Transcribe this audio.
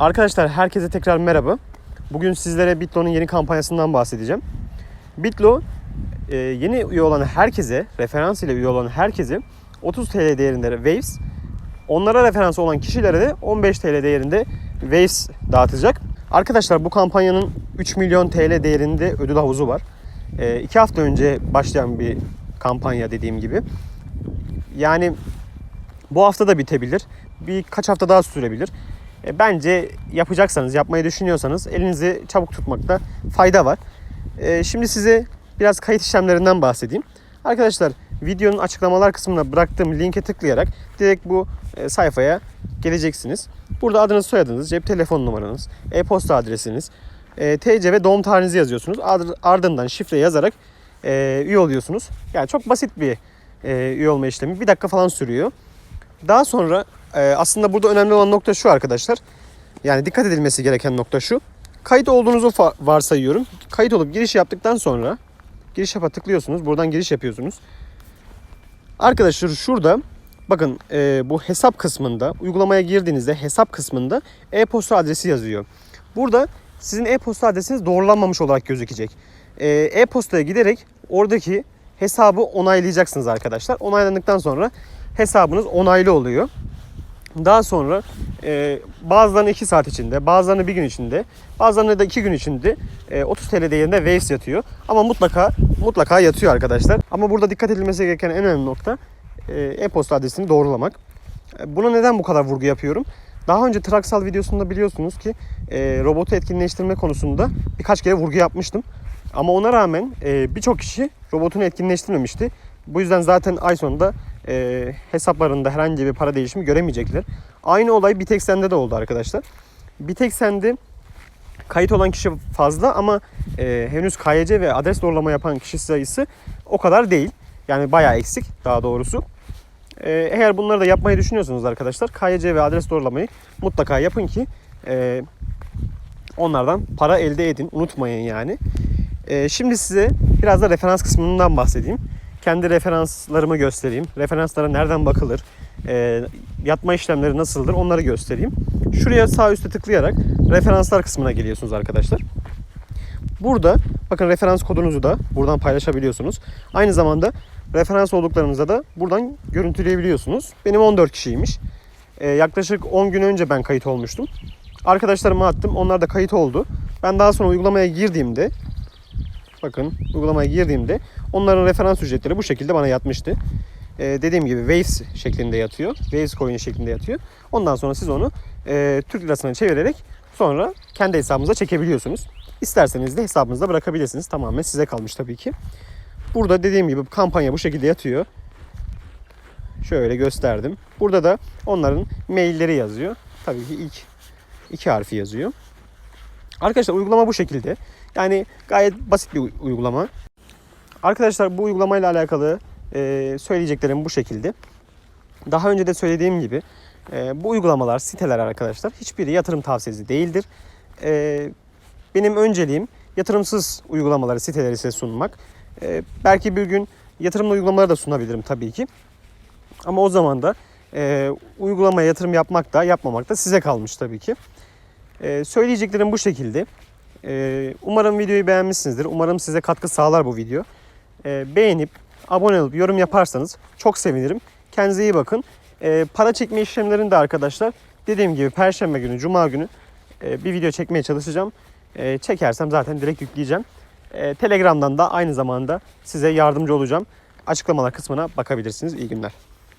Arkadaşlar herkese tekrar merhaba. Bugün sizlere Bitlo'nun yeni kampanyasından bahsedeceğim. Bitlo e, yeni üye olan herkese, referans ile üye olan herkese 30 TL değerinde Waves, onlara referans olan kişilere de 15 TL değerinde Waves dağıtacak. Arkadaşlar bu kampanyanın 3 milyon TL değerinde ödül havuzu var. 2 hafta önce başlayan bir kampanya dediğim gibi. Yani bu hafta da bitebilir. Birkaç hafta daha sürebilir. E, bence yapacaksanız, yapmayı düşünüyorsanız elinizi çabuk tutmakta fayda var. E, şimdi size biraz kayıt işlemlerinden bahsedeyim. Arkadaşlar videonun açıklamalar kısmına bıraktığım linke tıklayarak direkt bu e, sayfaya geleceksiniz. Burada adınız, soyadınız, cep telefon numaranız, e-posta adresiniz, e, TC ve doğum tarihinizi yazıyorsunuz. Ard- Ardından şifre yazarak e, üye oluyorsunuz. Yani çok basit bir üye olma işlemi. Bir dakika falan sürüyor. Daha sonra e, aslında burada önemli olan nokta şu arkadaşlar. Yani dikkat edilmesi gereken nokta şu. Kayıt olduğunuzu varsayıyorum. Kayıt olup giriş yaptıktan sonra giriş yapa tıklıyorsunuz. Buradan giriş yapıyorsunuz. Arkadaşlar şurada bakın e, bu hesap kısmında uygulamaya girdiğinizde hesap kısmında e-posta adresi yazıyor. Burada sizin e-posta adresiniz doğrulanmamış olarak gözükecek. E, E-postaya giderek oradaki hesabı onaylayacaksınız arkadaşlar. Onaylandıktan sonra hesabınız onaylı oluyor. Daha sonra e, bazılarını 2 saat içinde, bazılarını bir gün içinde, bazılarını da 2 gün içinde e, 30 TL değerinde Waves yatıyor. Ama mutlaka mutlaka yatıyor arkadaşlar. Ama burada dikkat edilmesi gereken en önemli nokta e, e-posta adresini doğrulamak. E, Buna neden bu kadar vurgu yapıyorum? Daha önce Traksal videosunda biliyorsunuz ki e, robotu etkinleştirme konusunda birkaç kere vurgu yapmıştım. Ama ona rağmen e, birçok kişi robotunu etkinleştirmemişti. Bu yüzden zaten ay sonunda e, hesaplarında herhangi bir para değişimi göremeyecekler. Aynı olay Bitexen'de de oldu arkadaşlar. Bitexen'de kayıt olan kişi fazla ama e, henüz KYC ve adres doğrulama yapan kişi sayısı o kadar değil. Yani bayağı eksik daha doğrusu. E, eğer bunları da yapmayı düşünüyorsanız arkadaşlar KYC ve adres doğrulamayı mutlaka yapın ki e, onlardan para elde edin. Unutmayın yani. E, şimdi size biraz da referans kısmından bahsedeyim. Kendi referanslarımı göstereyim. Referanslara nereden bakılır? E, yatma işlemleri nasıldır? Onları göstereyim. Şuraya sağ üstte tıklayarak referanslar kısmına geliyorsunuz arkadaşlar. Burada bakın referans kodunuzu da buradan paylaşabiliyorsunuz. Aynı zamanda referans olduklarınızda da buradan görüntüleyebiliyorsunuz. Benim 14 kişiymiş. Ee, yaklaşık 10 gün önce ben kayıt olmuştum. Arkadaşlarıma attım. Onlar da kayıt oldu. Ben daha sonra uygulamaya girdiğimde bakın uygulamaya girdiğimde onların referans ücretleri bu şekilde bana yatmıştı. Ee, dediğim gibi Waves şeklinde yatıyor. Waves coin şeklinde yatıyor. Ondan sonra siz onu e, Türk lirasına çevirerek sonra kendi hesabınıza çekebiliyorsunuz. İsterseniz de hesabınızda bırakabilirsiniz. Tamamen size kalmış tabii ki. Burada dediğim gibi kampanya bu şekilde yatıyor. Şöyle gösterdim. Burada da onların mailleri yazıyor. Tabii ki ilk iki harfi yazıyor. Arkadaşlar uygulama bu şekilde. Yani gayet basit bir uy- uygulama. Arkadaşlar bu uygulamayla alakalı e, söyleyeceklerim bu şekilde. Daha önce de söylediğim gibi e, bu uygulamalar, siteler arkadaşlar hiçbiri yatırım tavsiyesi değildir. E, benim önceliğim yatırımsız uygulamaları, siteleri size sunmak. E, belki bir gün yatırımlı uygulamaları da sunabilirim tabii ki. Ama o zaman da e, uygulamaya yatırım yapmak da yapmamak da size kalmış tabii ki. E, söyleyeceklerim bu şekilde. E, umarım videoyu beğenmişsinizdir. Umarım size katkı sağlar bu video. E, beğenip abone olup yorum yaparsanız çok sevinirim. Kendinize iyi bakın. E, para çekme işlemlerini de arkadaşlar dediğim gibi Perşembe günü, Cuma günü e, bir video çekmeye çalışacağım. E, çekersem zaten direkt yükleyeceğim. E, Telegram'dan da aynı zamanda size yardımcı olacağım. Açıklamalar kısmına bakabilirsiniz. İyi günler.